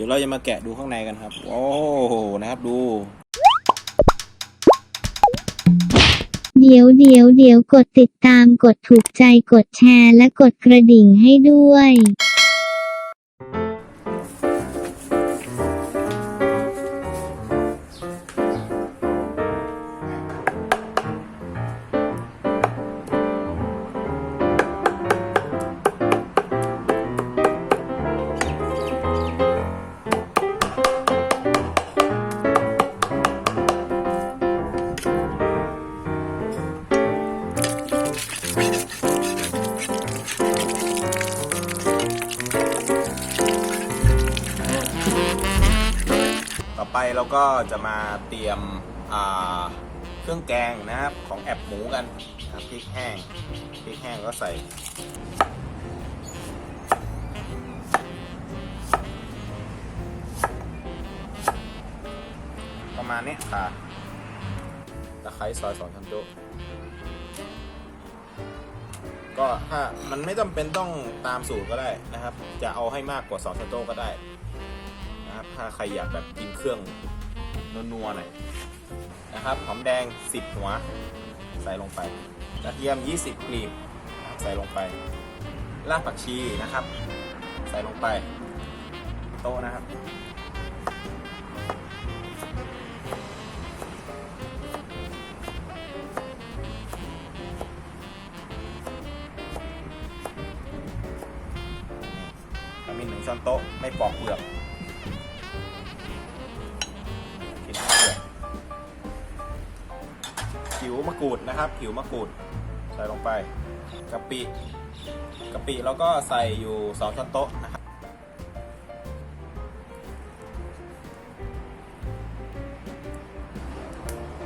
ดี๋ยวเราจะมาแกะดูข้างในกันครับ โอ้โหนะครับดู เดี๋ยวเดี๋ยวเดี๋ยวกดติดตามกดถูกใจกดแชร์และกดกระดิ่งให้ด้วย เราก็จะมาเตรียมเครื่องแกงนะครับของแอบหมูกันนะพริกแห้งพริกแห้งก็ใส่ประมาณนี้ค่ะตะไคร้ซอยสองช้อนโต๊ะก็ถ้ามันไม่จำเป็นต้องตามสูตรก็ได้นะครับ จะเอาให้มากกว่าสองช้อนโต๊ะก็ได้ นะครับ ถ้าใครอยากแบบกินเครื่องนัวๆหน่อยนะครับ หอมแดง 10 หัว ใส่ลงไป กระเทียม 20 กลีบ ใส่ลงไป รากผักชีนะครับ ใส่ลงไป โต๊ะนะครับ ขมิ้นหนึ่งช้อนโต๊ะ ไม่ปอกเปลือก ผิวมะกรูดนะครับ ผิวมะกรูดใส่ลงไปกะปิกะปิแล้วก็ใส่อยู่สองช้อนโต๊ะนะครับ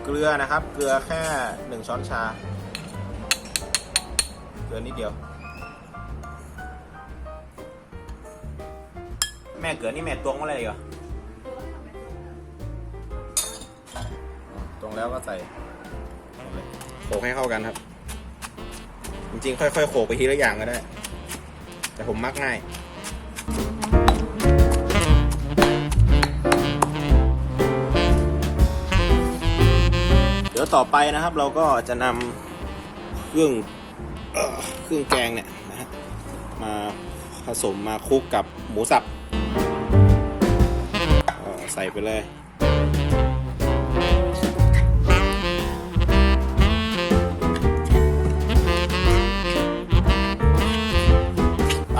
เกลือนะครับ เกลือแค่หนึ่งช้อนชา เกลือนิดเดียว แม่เกลือนี่แม่ตวงว่าอะไรเหรอตรงแล้วก็ใส่ โขลกให้เข้ากันครับ จริงๆ ค่อยๆโขลกไปทีละอย่างก็ได้ แต่ผมมักง่ายเดี๋ยวต่อไปนะครับ เราก็จะนำเครื่องเออเครื่องแกงเนี่ยนะฮะมาผสมมาคลุกกับหมูสับใส่ไปเลย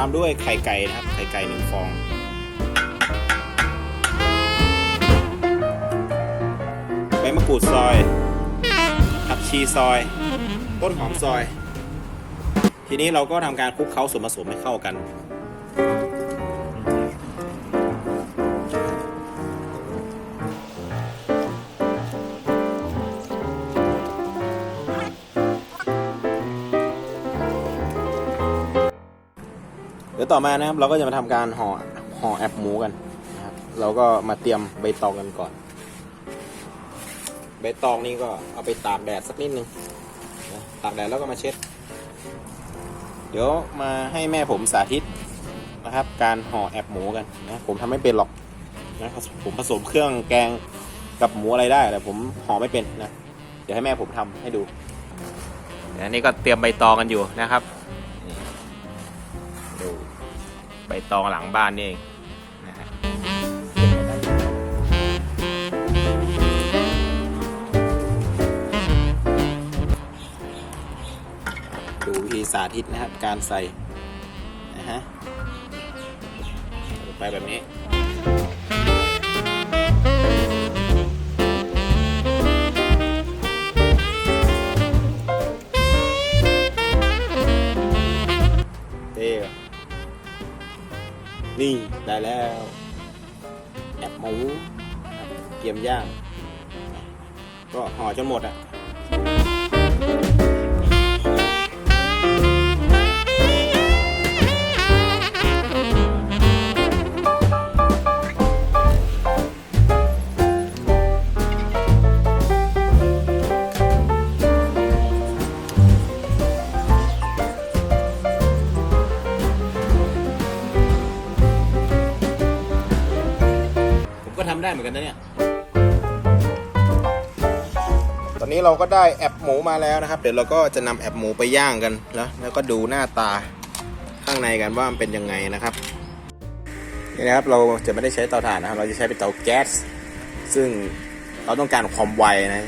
ามด้วยไข่ไก่นะครับ ไข่ไก่หนึ่งฟอง ใบมะกรูดซอยผักชีซอย ต้นหอมซอย ทีนี้เราก็ทำการคลุกเคล้าส่วนผสมให้เข้ากัน ดี๋ยวต่อมานะครับ เราก็จะมาทำการห่อห่อแอบหมูกันนะครับ เราก็มาเตรียมใบตองกันก่อน ใบตองนี่ก็เอาไปตากแดดสักนิดนึงตากแดดแล้วก็มาเช็ด เดี๋ยวมาให้แม่ผมสาธิตนะครับ การห่อแอบหมูกันนะผมทำไม่เป็นหรอกนะผมผสมเครื่องแกงกับหมูอะไรได้แต่ผมห่อไม่เป็นนะเดี๋ยวให้แม่ผมทำให้ดูอันนี้ก็เตรียมใบตองกันอยู่นะครับ ใบตองหลังบ้านนี่เองนะฮะดูวิธีสาธิตนะครับ การใส่นะฮะไปแบบนี้ แอบหมูเกียมย่าง ก็ห่อจนหมดอะ ได้เหมือนกันนะเนี่ย ตอนนี้เราก็ได้แอบหมูมาแล้วนะครับ เดี๋ยวเราก็จะนำแอบหมูไปย่างกันแล้วแล้วก็ดูหน้าตาข้างในกันว่ามันเป็นยังไงนะครับ นี่นะครับเราจะไม่ได้ใช้เตาถ่านนะครับ เราจะใช้เป็นเตาแก๊ส ซึ่งเราต้องการความไวนะ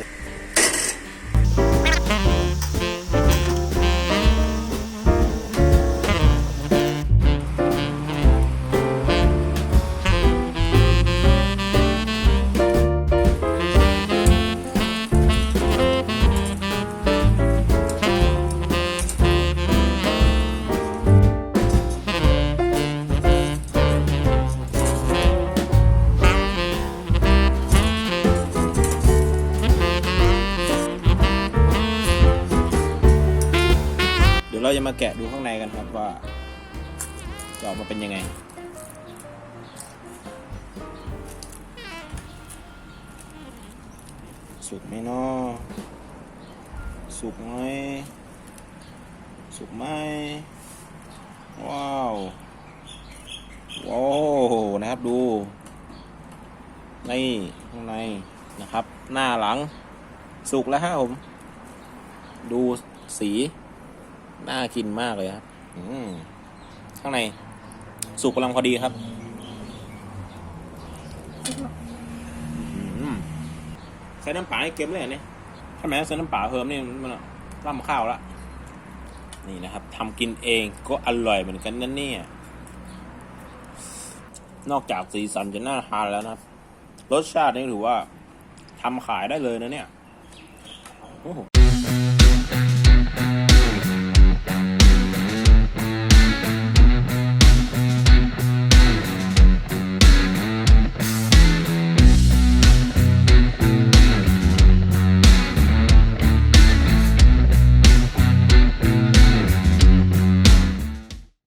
เราจะมาแกะดูข้างในกันครับว่าจะออกมาเป็นยังไง สุกไหมเนาะสุกไหมสุกไหมว้าวว้าวนะครับดูนี่ข้างในนะครับ หน้าหลัง สุกแล้วฮะผม ดูสี น่ากินมากเลยครับอืมข้างในสุกกำลังพอดีครับอืมใส่น้ำปลาให้เค็มเลยอันนี่ถ้าแม้ใส่น้ำปลาเพิ่มนี่มันร่ำข้าวละนี่นะครับทำกินเองก็อร่อยเหมือนกันนั่นเนี่ยนอกจากสีสันจะน่าทานแล้วนะครับ รสชาตินี่ถือว่าทำขายได้เลยนะเนี่ยโอ้โห